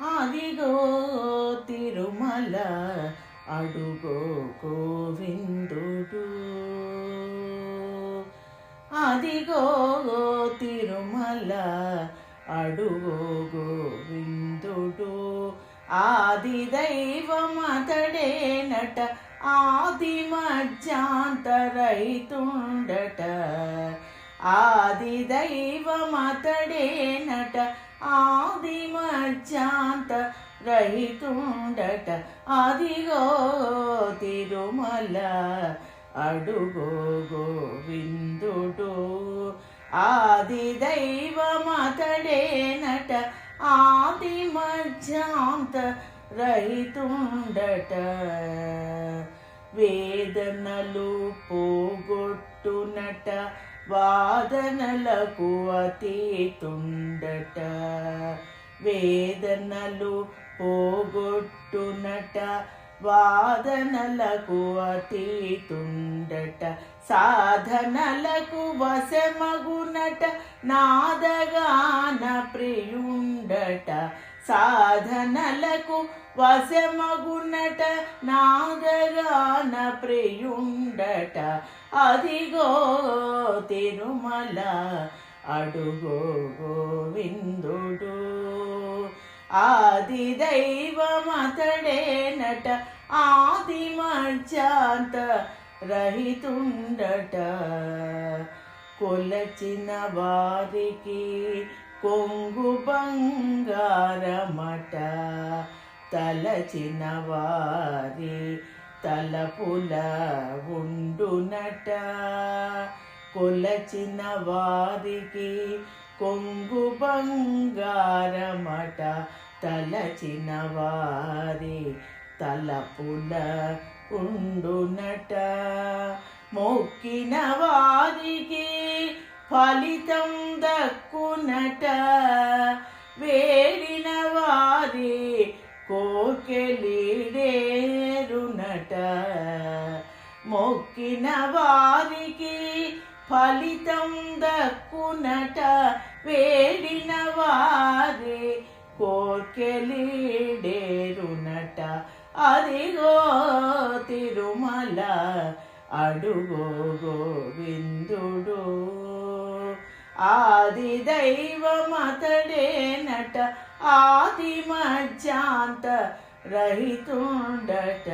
అదిగో తిరుమల అడుగో గోవిందుడు. అదిగో తిరుమల అడుగో గోవిందుడు. ఆది దైవమతడే నట ఆది మధ్యాంతరైతుండట ఆది దైవమతడే నట అంత రైతుండట అదిగో తిరుమల అడుగో గోవిందుడు. ఆది దైవమతడే నట ఆది మధ్యాంత రైతుండట వేదనలు పోగొట్టునట. వాదనలకు అతీతుండట. వేదనలు పోగొట్టునట వాదనలకు అతీతుండట సాధనలకు వశమగునట నాదగాన ప్రియుండట సాధనలకు వశమగునట నాదగాన ప్రియుండట. అదిగో తిరుమల అడుగో గోవిందుడు. ఆది దైవమతడే నట ఆది మధ్యాంత రహితుండట. కొలచిన వారికి కొంగు బంగారమట తలచిన వారి తలపుల ఉండునట. కొలచిన వారికి కొంగు బంగారమట తలచిన వారి తలపుల ఉండునట. మొక్కిన వారికి ఫలితం దక్కునట. వేడిన వారి కోకెలీడేరునట. మొక్కిన వారి ఫలితం దక్కునట వేడిన వారి కోర్కెలీడేరునట అదిగో తిరుమల అడుగో గోవిందుడు. ఆది దైవమతడే నట ఆది మధ్యాంత రహితుండట